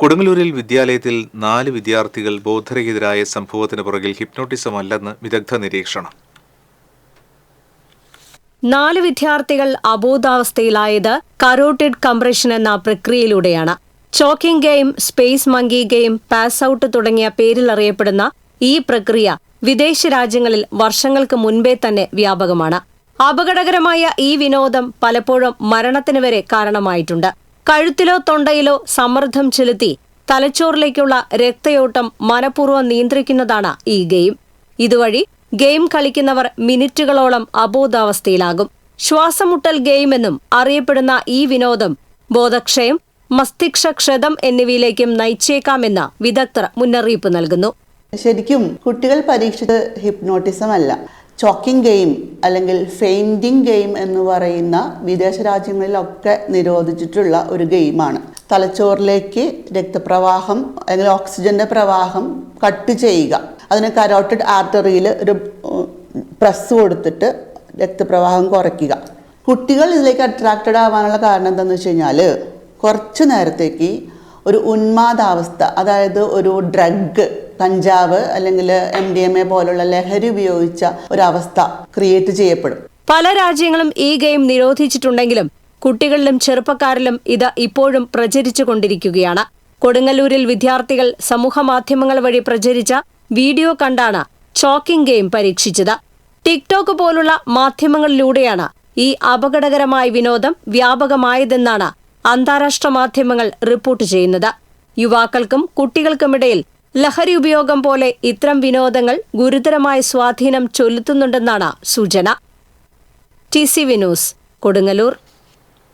കൊടുങ്ങല്ലൂരിൽ വിദ്യാലയത്തിൽ നാല് വിദ്യാർത്ഥികൾ ബോധരഹിതരായ സംഭവത്തിന് പുറകിൽ ഹിപ്നോട്ടിസം അല്ലെന്ന് വിദഗ്ധ നിരീക്ഷണം. നാല് വിദ്യാർത്ഥികൾ അബോധാവസ്ഥയിലായത് കരോട്ടിഡ് കംപ്രഷൻ എന്ന പ്രക്രിയയിലൂടെയാണ്. Choking game space monkey game pass out തുടങ്ങിയ പേരിൽ അറിയപ്പെടുന്ന ഈ പ്രക്രിയ വിദേശ രാജ്യങ്ങളിൽ വർഷങ്ങൾക്ക് മുൻപേ തന്നെ വ്യാപകമാണ്. അപകടകരമായ ഈ വിനോദം പലപ്പോഴും മരണത്തിന് വരെ കാരണമായിട്ടുണ്ട്. കഴുത്തിലോ തൊണ്ടയിലോ സമ്മർദ്ദം ചെലുത്തി തലച്ചോറിലേക്കുള്ള രക്തയോട്ടം മനഃപൂർവം നിയന്ത്രിക്കുന്നതാണ് ഈ ഗെയിം. ഇതുവഴി ഗെയിം കളിക്കുന്നവർ മിനിറ്റുകളോളം അബോധാവസ്ഥയിലാകും. ശ്വാസമുട്ടൽ ഗെയിം എന്നും അറിയപ്പെടുന്ന ഈ വിനോദം ബോധക്ഷയം മസ്തിഷ്കക്ഷതം എന്നിവയിലേക്കും നയിച്ചേക്കാമെന്ന് വിദഗ്ധർ മുന്നറിയിപ്പ് നൽകുന്നു. ശരിക്കും കുട്ടികൾ പരീക്ഷിച്ചത് ഹിപ്നോട്ടിസം അല്ല. ചോക്കിംഗ് ഗെയിം അല്ലെങ്കിൽ ഫെയിന്റിംഗ് ഗെയിം എന്ന് പറയുന്ന വിദേശ രാജ്യങ്ങളിലൊക്കെ നിരോധിച്ചിട്ടുള്ള ഒരു ഗെയിമാണ്. തലച്ചോറിലേക്ക് രക്തപ്രവാഹം അല്ലെങ്കിൽ ഓക്സിജന്റെ പ്രവാഹം കട്ട് ചെയ്യുക. അതിന് കരോട്ടഡ് ആർട്ടറിയിൽ ഒരു പ്രസ് കൊടുത്തിട്ട് രക്തപ്രവാഹം കുറയ്ക്കുക. കുട്ടികൾ ഇതിലേക്ക് അട്രാക്റ്റഡ് ആവാനുള്ള കാരണം എന്താണെന്ന് വെച്ച് കഴിഞ്ഞാൽ കുറച്ച് നേരത്തേക്ക് ഒരു ഉന്മാദാവസ്ഥ അതായത് ഒരു ഡ്രഗ് കഞ്ചാവ് അല്ലെങ്കിൽ എം ഡി എം എ പോലുള്ള ലഹരി ഉപയോഗിച്ച ഒരവസ്ഥ ക്രിയേറ്റ് ചെയ്യപ്പെടും. പല രാജ്യങ്ങളും ഈ ഗെയിം നിരോധിച്ചിട്ടുണ്ടെങ്കിലും കുട്ടികളിലും ചെറുപ്പക്കാരിലും ഇത് ഇപ്പോഴും പ്രചരിച്ചു കൊണ്ടിരിക്കുകയാണ്. കൊടുങ്ങല്ലൂരിൽ വിദ്യാർത്ഥികൾ സമൂഹമാധ്യമങ്ങൾ വഴി പ്രചരിച്ച വീഡിയോ കണ്ടാണ് ചോക്കിംഗ് ഗെയിം പരീക്ഷിച്ചത്. ടിക്ടോക്ക് പോലുള്ള മാധ്യമങ്ങളിലൂടെയാണ് ഈ അപകടകരമായ വിനോദം വ്യാപകമായതെന്നാണ് അന്താരാഷ്ട്ര മാധ്യമങ്ങൾ റിപ്പോർട്ട് ചെയ്യുന്നത്. യുവാക്കൾക്കും കുട്ടികൾക്കുമിടയിൽ ലഹരി ഉപയോഗം പോലെ ഇത്തരം വിനോദങ്ങൾ ഗുരുതരമായ സ്വാധീനം ചൊല്ലുത്തുന്നുണ്ടെന്നാണ് സൂചന. T C Vinus Kodungallur.